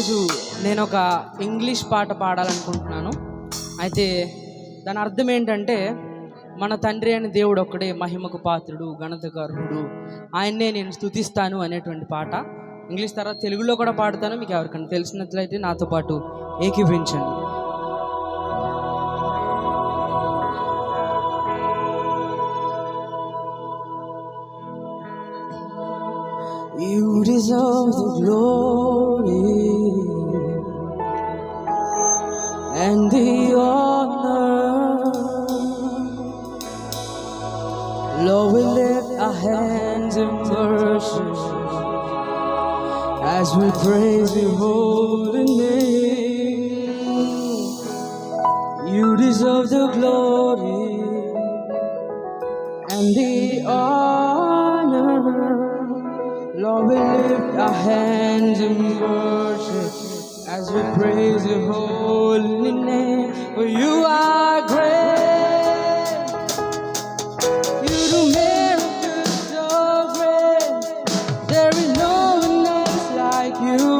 ఈరోజు నేను ఒక ఇంగ్లీష్ పాట పాడాలనుకుంటున్నాను అయితే దాని అర్థం ఏంటంటే మన తండ్రి అనే దేవుడు ఒక్కడే మహిమకు పాత్రుడు గణతకారుడు ఆయన్నే నేను స్థుతిస్తాను అనేటువంటి పాట ఇంగ్లీష్ తర్వాత తెలుగులో కూడా పాడతాను మీకు ఎవరికైనా తెలిసినట్లయితే నాతో పాటు ఏకీభించండి You deserve the glory. Lord, we lift our hands in worship as we praise your holy name. You deserve the glory and the honor. Lord, we lift our hands in worship as we praise your holy name. For you are.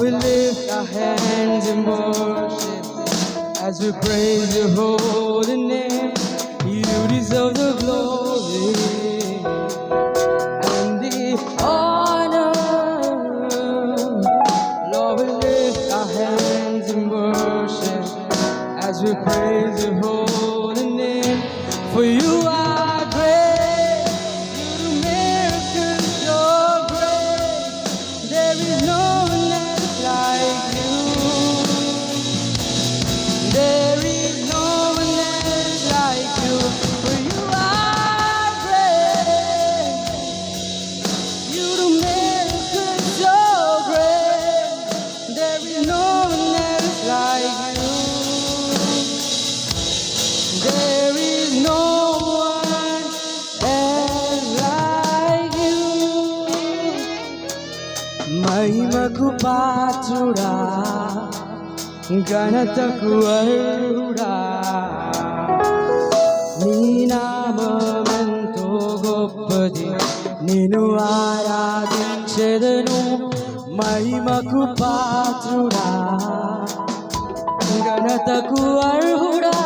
we lift our hands in worship as we praise your holy name. You deserve the glory and the honor. Lord, we lift our hands in worship as we praise your holy name. For you మహిమకు పాత్రుడా గణతకు అరుడా నీ నామెంతో గొప్పది నేను ఆరాధించెదను మహిమకు పాత్రుడా గణతకు అర్హుడా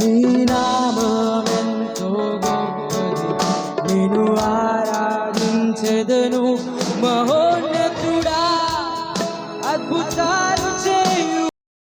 నీ నామెంతో గొప్ప చేదను మహో